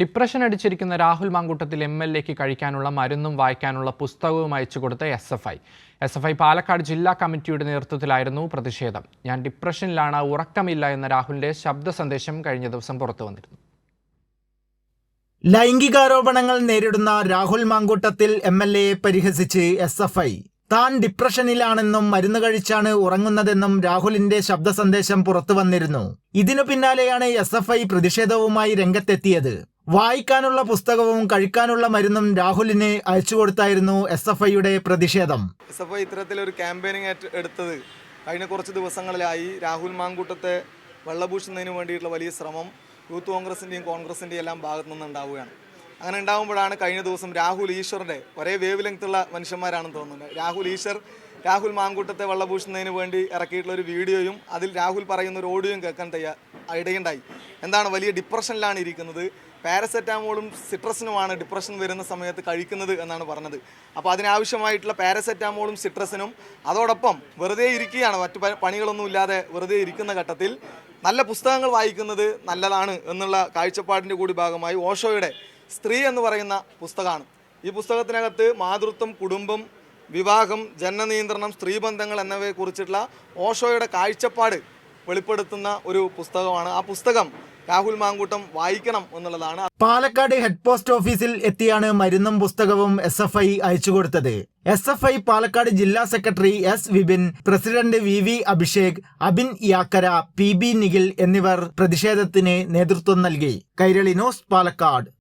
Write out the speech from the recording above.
Depression അടിച്ചിരിക്കുന്ന Rahul Mamkootathil M L എക്ക് കഴിക്കാനുള്ള മരുന്നും വായിക്കാനുള്ള പുസ്തകവും അയച്ചു കൊടുത്ത S F I. S F I Palakkad ജില്ലാ കമ്മിറ്റിയുടെ നേതൃത്വത്തിലായിരുന്നു പ്രതിഷേധം. ഞാൻ ഡിപ്രഷനിലാണ് ഉറക്കമില്ല എന്ന രാഹുലിന്റെ ശബ്ദ സന്ദേശം കഴിഞ്ഞ ദിവസം പുറത്തു വന്നിരുന്നു. ലൈംഗികാരോപണങ്ങൾ നേരിടുന്ന രാഹുൽ മാങ്കൂട്ടത്തിൽ എം എൽ എയെ പരിഹസിച്ച് എസ് എഫ് ഐ. താൻ ഡിപ്രഷനിലാണെന്നും മരുന്ന് കഴിച്ചാണ് ഉറങ്ങുന്നതെന്നും രാഹുലിന്റെ ശബ്ദ സന്ദേശം പുറത്തു വന്നിരുന്നു. ഇതിനു പിന്നാലെയാണ് എസ് എഫ് ഐ പ്രതിഷേധവുമായി രംഗത്തെത്തിയത്. വായിക്കാനുള്ള പുസ്തകവും കഴിക്കാനുള്ള മരുന്നും രാഹുലിന് അയച്ചു കൊടുത്തായിരുന്നു എസ് എഫ് ഐയുടെ പ്രതിഷേധം. എസ് എഫ് ഐ ഇത്തരത്തിലൊരു ക്യാമ്പയിനിങ് എടുത്തത് കഴിഞ്ഞ കുറച്ച് ദിവസങ്ങളിലായി രാഹുൽ മാങ്കൂട്ടത്തെ വെള്ളപൂശുന്നതിന് വേണ്ടിയിട്ടുള്ള വലിയ ശ്രമം യൂത്ത് കോൺഗ്രസിന്റെയും കോൺഗ്രസിന്റെയും എല്ലാം ഭാഗത്തു നിന്നുണ്ടാവുകയാണ്. അങ്ങനെ ഉണ്ടാകുമ്പോഴാണ് കഴിഞ്ഞ ദിവസം രാഹുൽ ഈശ്വറിന്റെ ഒരേ വേവ് ലെങ്ത്തുള്ള മനുഷ്യന്മാരാണെന്ന് തോന്നുന്നത്. രാഹുൽ ഈശ്വർ രാഹുൽ മാങ്കൂട്ടത്തെ വെള്ളപൂശുന്നതിന് വേണ്ടി ഇറക്കിയിട്ടുള്ള ഒരു വീഡിയോയും അതിൽ രാഹുൽ പറയുന്ന ഒരു ഓഡിയോയും കേൾക്കാൻ തയ്യാ ഇടയുണ്ടായി. എന്താണ് വലിയ ഡിപ്രഷനിലാണ് ഇരിക്കുന്നത്. പാരസെറ്റാമോളും സിട്രസിനുമാണ് ഡിപ്രഷൻ വരുന്ന സമയത്ത് കഴിക്കുന്നത് എന്നാണ് പറഞ്ഞത്. അപ്പോൾ അതിനാവശ്യമായിട്ടുള്ള പാരസെറ്റാമോളും സിട്രസിനും അതോടൊപ്പം വെറുതെ ഇരിക്കുകയാണ്. മറ്റു പണികളൊന്നും ഇല്ലാതെ വെറുതെ ഇരിക്കുന്ന ഘട്ടത്തിൽ നല്ല പുസ്തകങ്ങൾ വായിക്കുന്നത് നല്ലതാണ് എന്നുള്ള കാഴ്ചപ്പാടിന്റെ കൂടി ഭാഗമായി ഓഷോയുടെ സ്ത്രീ എന്ന് പറയുന്ന പുസ്തകമാണ്. ഈ പുസ്തകത്തിനകത്ത് മാതൃത്വം കുടുംബം വിവാഹം ജനനിയന്ത്രണം സ്ത്രീബന്ധങ്ങൾ എന്നിവയെക്കുറിച്ചിട്ടുള്ള ഓഷോയുടെ കാഴ്ചപ്പാട് വെളിപ്പെടുത്തുന്ന ഒരു പുസ്തകമാണ്. ആ പുസ്തകം രാഹുൽ മാങ്കൂട്ടം വായിക്കണം എന്നുള്ളതാണ്. പാലക്കാട് ഹെഡ് പോസ്റ്റ് ഓഫീസിൽ എത്തിയാണ് മരുന്നും പുസ്തകവും എസ് എഫ് ഐ അയച്ചു കൊടുത്തത്. എസ് എഫ് ഐ പാലക്കാട് ജില്ലാ secretary S Vipin president V V Abhishek Abin Yakkara P B Nikhil എന്നിവർ പ്രതിഷേധത്തിന് നേതൃത്വം നൽകി. കൈരളി ന്യൂസ് പാലക്കാട്.